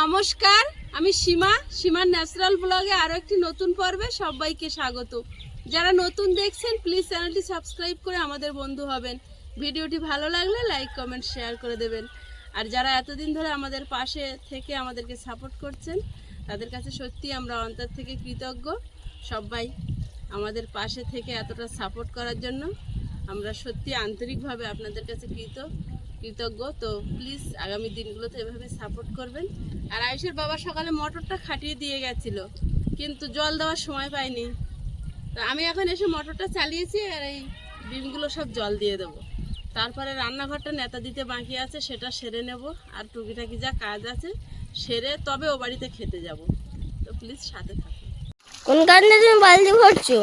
নমস্কার, আমি সীমা, সীমার ন্যাচারাল ব্লগে আরও একটি নতুন পর্বে সবাইকে স্বাগত। যারা নতুন দেখছেন প্লিজ চ্যানেলটি সাবস্ক্রাইব করে আমাদের বন্ধু হবেন। ভিডিওটি ভালো লাগলে লাইক কমেন্ট শেয়ার করে দেবেন। আর যারা এতদিন ধরে আমাদের পাশে থেকে আমাদেরকে সাপোর্ট করছেন, তাদের কাছে সত্যি আমরা অন্তর থেকে কৃতজ্ঞ। সবাই আমাদের পাশে থেকে এতটা সাপোর্ট করার জন্য আমরা সত্যি আন্তরিকভাবে আপনাদের কাছে কৃত কৃতজ্ঞ। তো প্লিজ আগামী দিনগুলোতে এভাবে সাপোর্ট করবেন। আর আয়ুষের বাবা সকালে মোটরটা খাটিয়ে দিয়ে গেছিল কিন্তু জল দেওয়ার সময় পাইনি তো আমি এখন এসে মোটরটা চালিয়েছি আর এই ডিমগুলো সব জল দিয়ে দেবো। তারপরে রান্নাঘরটা নেতা দিতে বাকি আছে সেটা সেরে নেব। আর টুকিটাকি যা কাজ আছে সেরে তবে ও বাড়িতে খেতে যাব। তো প্লিজ সাথে থাকুন। কোন কারণে তুমি বালতি ভরছো?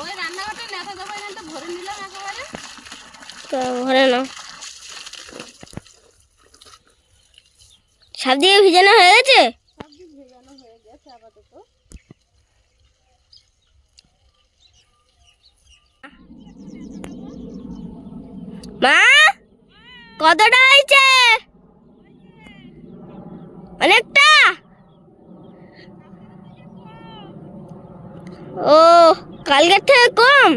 ওই রান্নাঘরটা নেতা দেবো এখানটা ভরে নিলাম একেবারে। তো ভরে নাও। সব দিকে ভিজানো হয়ে গেছে? সব দিক ভেজানো হয়ে গেছে আপাতত। মা কতটা হয়েছে? অনেকটা? ও কালকের থেকে কম?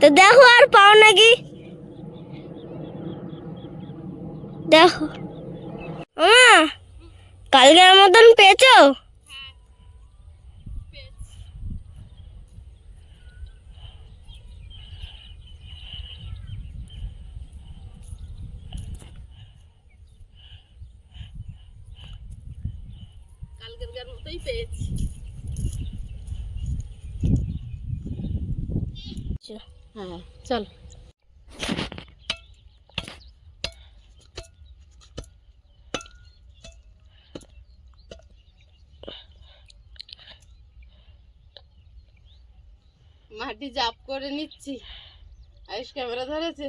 তো দেখো আর পাও নাকি? দেখো। কালকের মতন পেয়েছ? মতোই পেয়েছি হ্যাঁ চল। মাটি জাপ করে নিচ্ছি। আয়ুষ ক্যামেরা ধরেছে।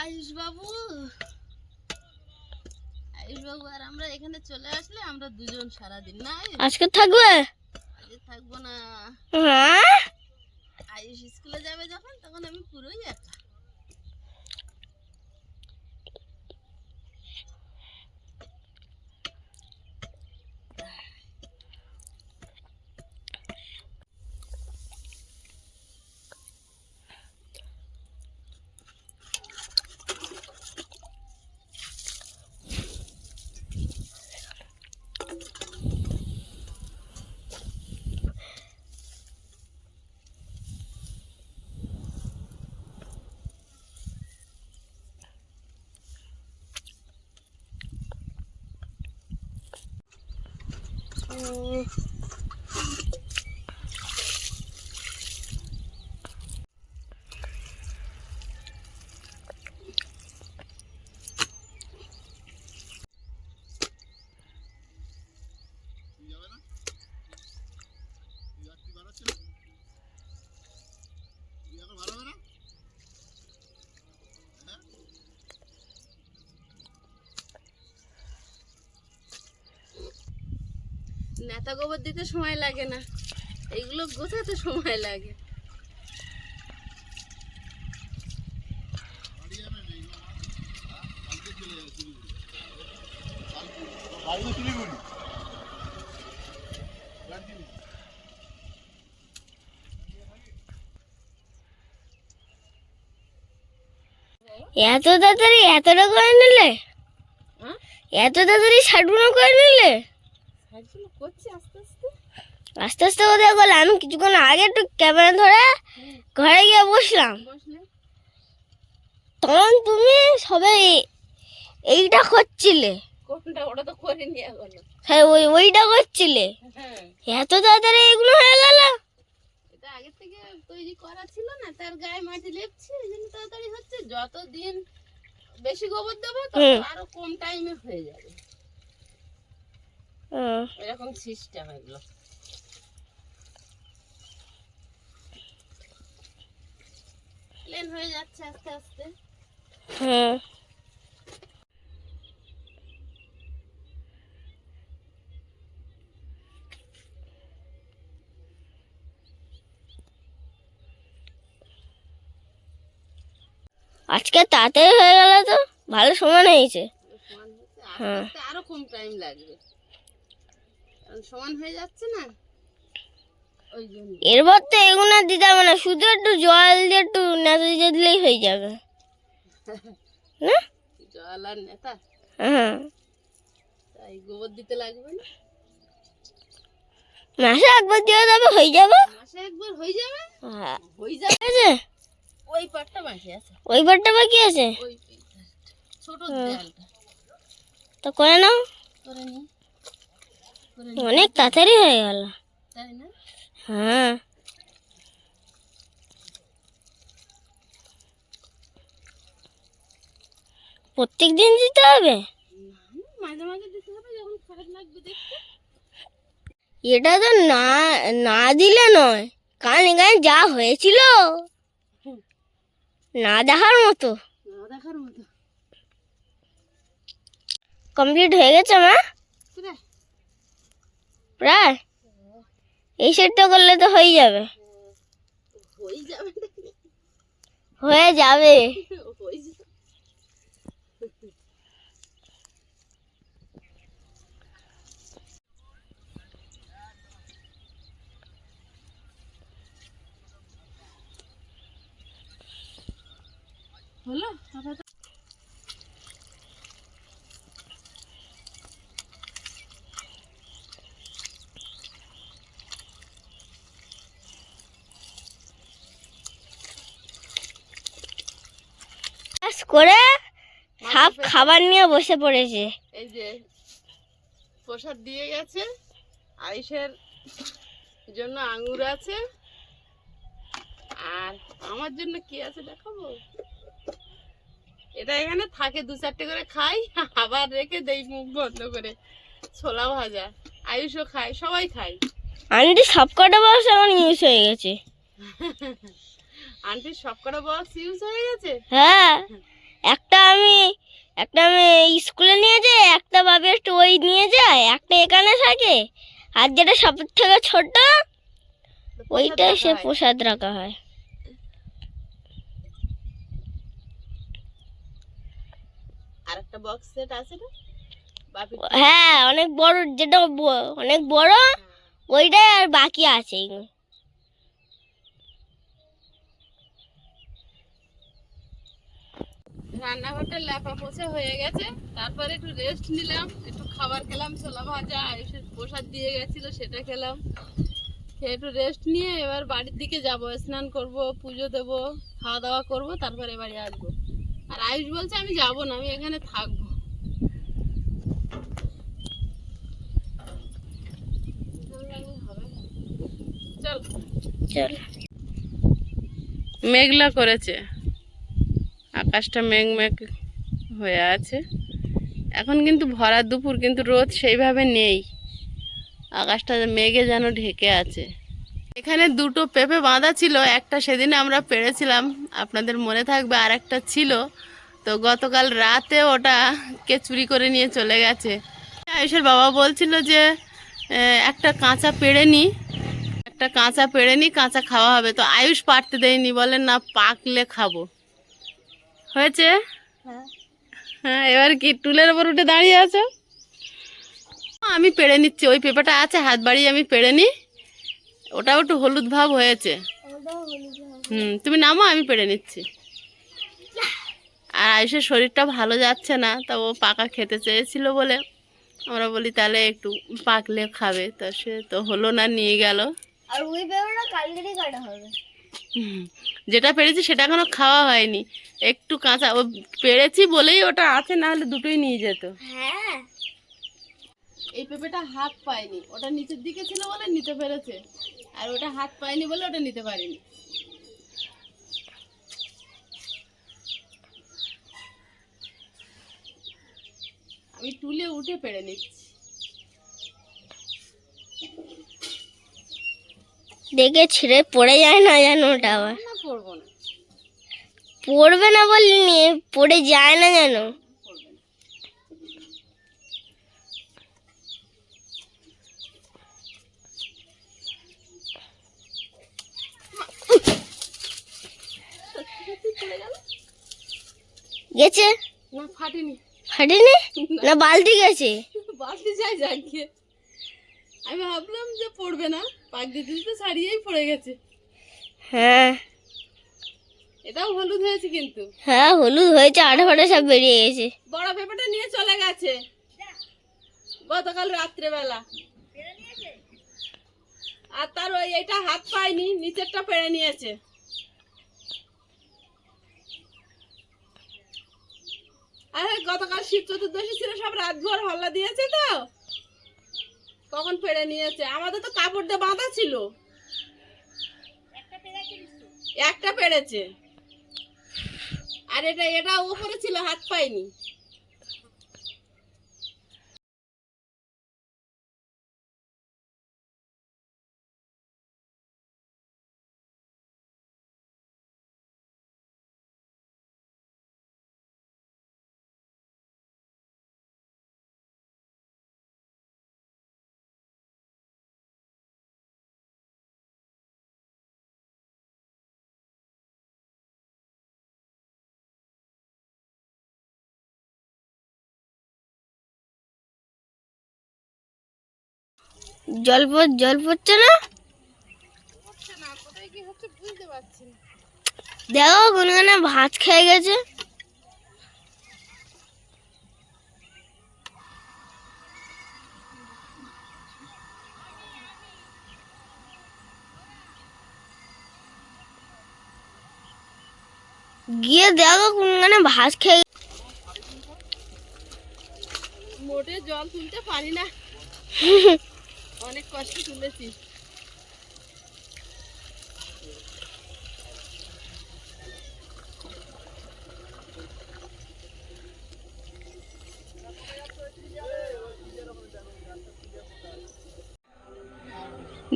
আয়ুষ বাবু। আয়ুষ বাবু আর আমরা এখানে চলে আসলে আমরা দুজন সারাদিন না? আজকে থাকবে? আজকে থাকব না। হ্যাঁ? আয়ুষ স্কুলে যাবে যখন তখন আমি পুরোই একা। 嗯。নেতা গোবর দিতে সময় লাগে না। এইগুলো গোছাতে সময় লাগে। এত তাড়াতাড়ি এতটা করে নিলে? এত তাড়াতাড়ি ষাটগুলো করে নিলে সাইডগুলো করছি আস্তে আস্তে আস্তে আস্তে ওদের বলে আমি কিছুক্ষণ আগে একটু ক্যামেরা ধরে ঘরে গিয়ে বসলাম। বসলে তখন তুমি সবে এইটা করছিলে। কোনটা? ওটা তো করে নিয়ে হ্যাঁ ওই ওইটা করছিলে। হ্যাঁ। এত তাড়াতাড়ি এগুলো হয়ে গেল? এটা আগে থেকে তৈরি করা ছিল না তার গায়ে মাটি লেপছি এই জন্য তাড়াতাড়ি হচ্ছে। যতদিন বেশি গোবর দেবো তত। আরও কম টাইমে হয়ে যাবে। এরকম সিস্টেম এগুলো। প্লেন হয়ে যাচ্ছে আস্তে আস্তে। হুম আজকে তাড়াতাড়ি হয়ে গেল তো ভালো সমান হয়েছে। সমান হ্যাঁ। আরও কম টাইম লাগবে। সমান হয়ে যাচ্ছে না? এরপর তো এগুলো দিতে হবে না শুধু একটু জল দিয়ে একটু নেতা দিয়ে দিলেই হয়ে যাবে। না? জল আর নেতা? হ্যাঁ। তাই গোবর দিতে লাগবে না? মাসে একবার দিয়ে দেবে হয়ে যাবে। মাসে একবার হয়ে যাবে? হ্যাঁ। হয়ে যাবে? ওই পাটটা বাকি আছে। ওই বারটা বাকি আছে? ছোট দেয়ালটা। তো করে নাও। করে নি। অনেক তাড়াতাড়ি হয়ে গেল। তাই না? হ্যাঁ। প্রত্যেক দিন দিতে হবে? মাঝে মাঝে দিতে হবে যখন খারাপ লাগবে দেখতে এটা তো না না দিলে নয় কারণ এখানে যা হয়েছিল না দেখার মতো। না দেখার মতো কমপ্লিট হয়ে গেছে মা? প্রায়? এই সেটটা করলে তো হয়ে যাবে। হয়ে যাবে। হয়ে যাবে। হয়ে যাবে হলো করে সাপ খাবার নিয়ে বসে পড়েছে। এই যে প্রসাদ দিয়ে গেছে আইসের জন্য আঙুর আছে। আর আমার জন্য কি আছে দেখাবো? এটা এখানে থাকে দু চারটে করে খাই আবার রেখে দেই মুখ বন্ধ করে। ছোলা ভাজা আয়ুষও খায় সবাই খায়। আন্টি সব কটা বক্স এখন ইউজ হয়ে গেছে। আন্টির সবকটা বক্স ইউজ হয়ে গেছে? হ্যাঁ। আমি একটা আমি স্কুলে নিয়ে যাই একটা বাবু একটু ওই নিয়ে যায় একটা এখানে থাকে। আর যেটা সব থেকে ছোট ওইটা সে প্রসাদ রাখা হয়। আর একটা বক্স সেট আছে না? হ্যাঁ অনেক বড় যেটা অনেক বড় ওইটাই আর বাকি আছে। রান্নাঘরটা ল্যাপা পোছা হয়ে গেছে। তারপরে একটু রেস্ট নিলাম একটু খাবার খেলাম ছোলা ভাজা আয়ুষের প্রসাদ দিয়ে গেছিল সেটা খেলাম। খেয়ে একটু রেস্ট নিয়ে এবার বাড়ির দিকে যাব স্নান করব পুজো দেব খাওয়া দাওয়া করব তারপরে বাড়ি আসব। আর আয়ুষ বলছে আমি যাব না আমি এখানে থাকব। চল। চল। মেঘলা করেছে। আকাশটা মেঘ হয়ে আছে। এখন কিন্তু ভরা দুপুর, কিন্তু রোদ সেইভাবে নেই। আকাশটা মেঘে যেন ঢেকে আছে। এখানে দুটো পেঁপে বাঁধা ছিল, একটা সেদিন আমরা পেরেছিলাম। আপনাদের মনে থাকবে আর একটা ছিল। তো গতকাল রাতে ওটা কে চুরি করে নিয়ে চলে গেছে। আয়ুষের বাবা বলছিল যে একটা কাঁচা পেড়ে নি। একটা কাঁচা পেড়ে নি, কাঁচা খাওয়া হবে। তো আয়ুষ পারতে দেয়নি বলেন না, পাকলে খাব। হয়েছে? হ্যাঁ। হ্যাঁ এবার কি টুলের ওপর উঠে দাঁড়িয়ে আছো? আমি পেড়ে নিচ্ছি ওই পেপারটা আছে হাত বাড়িয়ে আমি পেড়ে নিই ওটাও একটু হলুদ ভাব হয়েছে। হুম তুমি নামো আমি পেড়ে নিচ্ছি। আর আয়ুষের শরীরটা ভালো যাচ্ছে না তা ও পাকা খেতে চেয়েছিল বলে। আমরা বলি তাহলে একটু পাকলে খাবে। তা সে তো হলো না নিয়ে গেল। আর ওই কাটা হবে। যেটা পেরেছি সেটা এখনও খাওয়া হয়নি। একটু কাঁচা ও পেরেছি বলেই ওটা আছে না হলে দুটোই নিয়ে যেত। হ্যাঁ। এই পেঁপেটা হাত পায়নি ওটা নিচের দিকে ছিল বলে নিতে পেরেছে। আর ওটা হাত পায়নি বলে ওটা নিতে পারেনি। আমি তুলে উঠে পেরে নিচ্ছি। দেখে ছিঁড়ে পড়ে যায় না যেন ওটা আবার পড়বে না। বলিনি পড়ে যায় না যেন। গেছে? না ফাটেনি। ফাটেনি? না। বালতি গেছে? বাড়তে যাই যাকে আমি ভাবলাম যে পড়বে না পাক দিতে দিতে ছাড়িয়েই পড়ে গেছে। হ্যাঁ। এটাও হলুদ হয়েছে কিন্তু। হ্যাঁ হলুদ হয়েছে আঠা ফাটা সব বেরিয়ে গেছে। বড় পেঁপেটা নিয়ে চলে গেছে। গতকাল রাত্রেবেলা। আর তার ওই এটা হাত পায়নি নিচেরটা পেরে নিয়েছে। আরে গতকাল শিব চতুর্দশী ছিল সব রাতভর হল্লা দিয়েছে তো। কখন ফেরে নিয়েছে? আমাদের তো কাপড় দিয়ে বাঁধা ছিল। একটা পেরেছে আর এটা এটা উপরে ছিল হাত পায়নি জল পড় জল পড়ছে না? দেখো কোনখানে ভাত খেয়ে গেছে। গিয়ে দেখো কোনখানে ভাত খেয়ে মোটে জল তুলতে পারি না। অনেক কষ্ট তুলেছি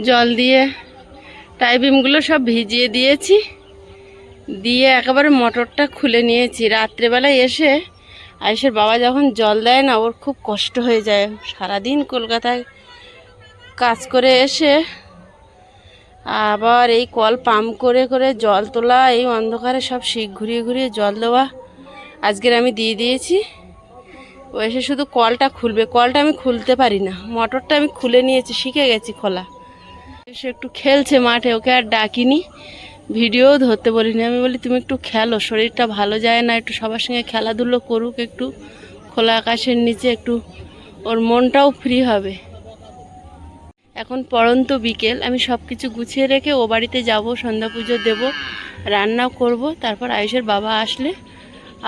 জল দিয়ে টাইবিমগুলো সব ভিজিয়ে দিয়েছি। দিয়ে একেবারে মোটরটা খুলে নিয়েছি। রাত্রেবেলায় এসে আয়ুষের বাবা যখন জল দেয় না, ওর খুব কষ্ট হয়ে যায়। সারাদিন কলকাতায় কাজ করে এসে আবার এই কল পাম্প করে করে জল তোলা, এই অন্ধকারে সব শিখ ঘুরিয়ে ঘুরিয়ে জল দেওয়া। আজকের আমি দিয়ে দিয়েছি। ও এসে শুধু কলটা খুলবে। কলটা আমি খুলতে পারি না। মোটরটা আমি খুলে নিয়েছি, শিখে গেছি খোলা। এসে একটু খেলছে মাঠে, ওকে আর ডাকিনি। ভিডিও ধরতে বলিনি। আমি বলি, তুমি একটু খেলো, শরীরটা ভালো যায় না, একটু সবার সঙ্গে খেলাধুলো করুক, একটু খোলা আকাশের নিচে একটু, ওর মনটাও ফ্রি হবে। এখন পরন্ত বিকেল, আমি সব কিছু গুছিয়ে রেখে ও বাড়িতে যাব, সন্ধ্যা পুজো দেব, রান্নাও করব, তারপর আয়ুষের বাবা আসলে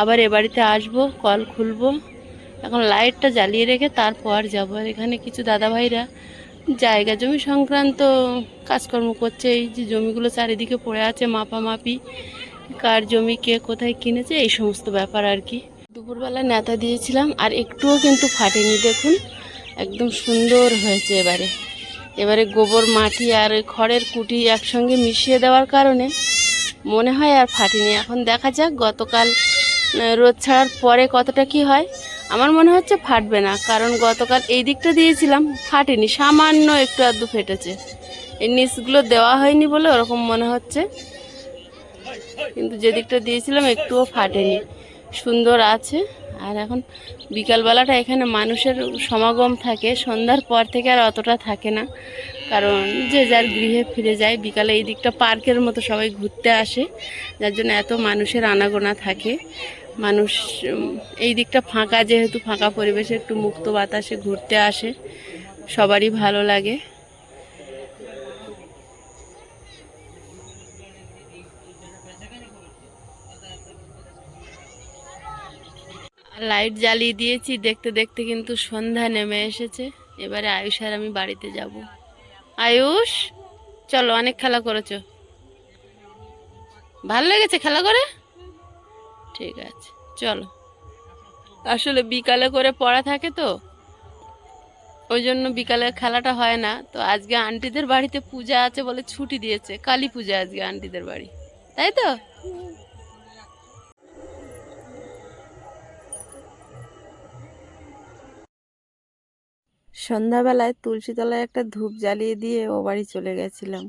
আবার এ বাড়িতে আসব, কল খুলবো। এখন লাইটটা জ্বালিয়ে রেখে তারপর যাব। আর এখানে কিছু দাদাভাইরা জায়গা জমি সংক্রান্ত কাজকর্ম করছে, এই যে জমিগুলো চারিদিকে পড়ে আছে, মাপামাপি, কার জমি কে কোথায় কিনেছে, এই সমস্ত ব্যাপার আর কি। দুপুরবেলা নেতা দিয়েছিলাম, আর একটুও কিন্তু ফাটেনি, দেখুন। একদম সুন্দর হয়েছে এবারে। এবারে গোবর, মাটি আর ওই খড়ের কুটি একসঙ্গে মিশিয়ে দেওয়ার কারণে মনে হয় আর ফাটেনি। এখন দেখা যাক গতকাল রোদ ছাড়ার পরে কতটা কি হয়। আমার মনে হচ্ছে ফাটবে না, কারণ গতকাল এই দিকটা দিয়েছিলাম, ফাটেনি, সামান্য একটু আধটু ফেটেছে। এই নিচগুলো দেওয়া হয়নি বলে ওরকম মনে হচ্ছে। কিন্তু যে দিকটা দিয়েছিলাম একটুও ফাটেনি। সুন্দর আছে। আর এখন বিকালবেলাটা এখানে মানুষের সমাগম থাকে। সন্ধ্যার পর থেকে আর অতটা থাকে না। কারণ যে যার গৃহে ফিরে যায়, বিকালে এই দিকটা পার্কের মতো সবাই ঘুরতে আসে। যার জন্য এত মানুষের আনাগোনা থাকে। মানুষ এই দিকটা ফাঁকা, যেহেতু ফাঁকা পরিবেশে একটু মুক্ত বাতাসে ঘুরতে আসে। সবারই ভালো লাগে। লাইট জ্বালিয়ে দিয়েছি, দেখতে দেখতে কিন্তু সন্ধ্যা নেমে এসেছে। এবারে আয়ুষ আর আমি বাড়িতে যাব। আয়ুষ, চলো অনেক খেলা করেছ। ভালো লেগেছে খেলা করে? ঠিক আছে, চলো। আসলে বিকালে করে পড়া থাকে তো, ওই জন্য বিকালে খেলাটা হয় না। তো আজকে আন্টিদের বাড়িতে পূজা আছে বলে ছুটি দিয়েছে, কালী পূজা আজকে আন্টিদের বাড়ি। তাই তো? সন্ধ্যাবেলায় তুলসীতলায় একটা ধূপ জ্বালিয়ে দিয়ে ও বাড়ি চলে গেছিলাম।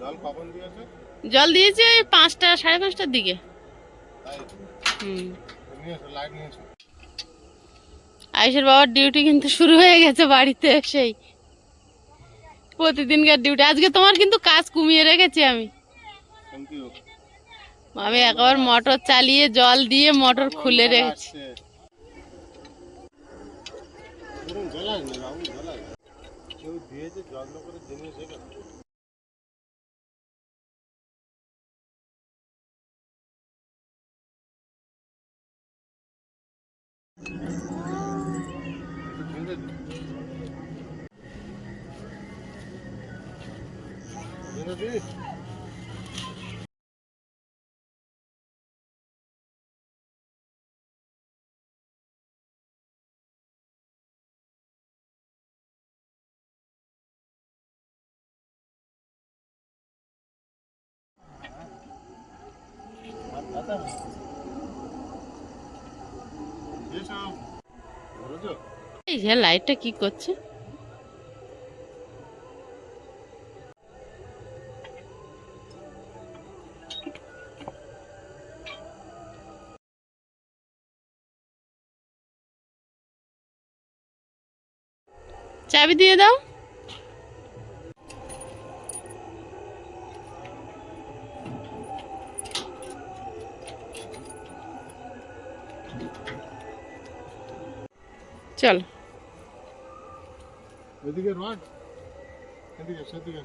জল পাবন দিয়েছে? জল দিয়েছে পাঁচটা, সাড়ে পাঁচটার দিকে। আয়ুষের বাবার ডিউটি কিন্তু শুরু হয়ে গেছে বাড়িতে সেই প্রতিদিনকার ডিউটি আজকে তোমার কিন্তু কাজ কমিয়ে রেখেছি আমি। আমি একবার মোটর চালিয়ে জল দিয়ে মোটর খুলে রেখেছি। জল আসবে বাবু জল এই যে লাইটটা কি করছে? চাবি দিয়ে দাও। চল। এদিকে রড এদিকে সেদিকে